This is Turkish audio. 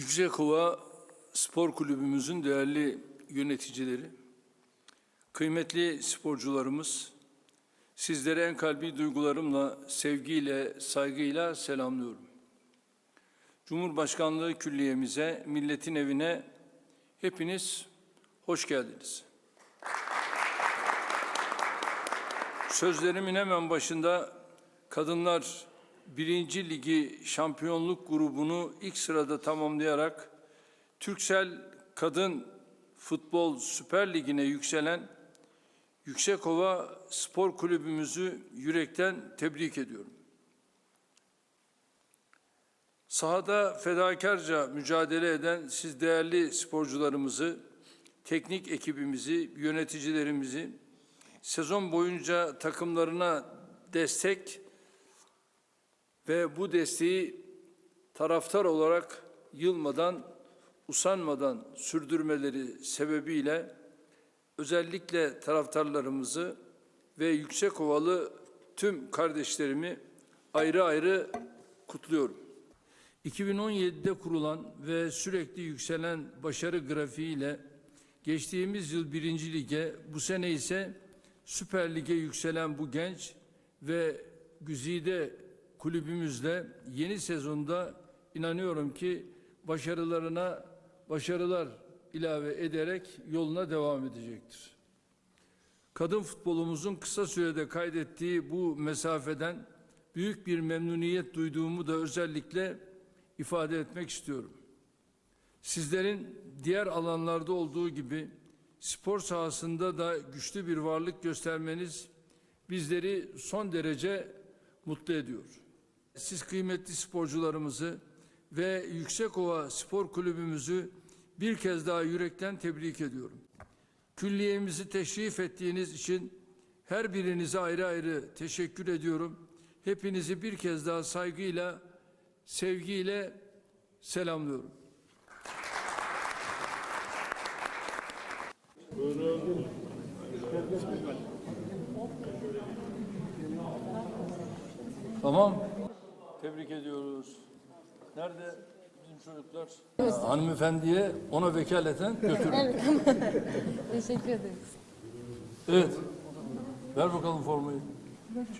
Yüksekova Spor Kulübümüzün değerli yöneticileri, kıymetli sporcularımız, sizlere en kalbi duygularımla, sevgiyle, saygıyla selamlıyorum. Cumhurbaşkanlığı Külliyemize, milletin evine hepiniz hoş geldiniz. Sözlerimin hemen başında kadınlar birinci ligi şampiyonluk grubunu ilk sırada tamamlayarak Türksel Kadın Futbol Süper Ligi'ne yükselen Yüksekova Spor Kulübümüzü yürekten tebrik ediyorum. Sahada fedakarca mücadele eden siz değerli sporcularımızı, teknik ekibimizi, yöneticilerimizi, sezon boyunca takımlarına destek ve bu desteği taraftar olarak yılmadan, usanmadan sürdürmeleri sebebiyle özellikle taraftarlarımızı ve Yüksekovalı tüm kardeşlerimi ayrı ayrı kutluyorum. 2017'de kurulan ve sürekli yükselen başarı grafiğiyle geçtiğimiz yıl birinci lige, bu sene ise Süper Lig'e yükselen bu genç ve güzide kulübümüzle yeni sezonda inanıyorum ki başarılarına başarılar ilave ederek yoluna devam edecektir. Kadın futbolumuzun kısa sürede kaydettiği bu mesafeden büyük bir memnuniyet duyduğumu da özellikle ifade etmek istiyorum. Sizlerin diğer alanlarda olduğu gibi spor sahasında da güçlü bir varlık göstermeniz bizleri son derece mutlu ediyor. Siz kıymetli sporcularımızı ve Yüksekova Spor Kulübümüzü bir kez daha yürekten tebrik ediyorum. Külliyemizi teşrif ettiğiniz için her birinize ayrı ayrı teşekkür ediyorum. Hepinizi bir kez daha saygıyla, sevgiyle selamlıyorum. Tamam. Tebrik ediyoruz. Nerede bizim çocuklar? Hanımefendiye ona vekaleten götürün. Evet. Teşekkür ederiz. Evet. Ver bakalım formayı.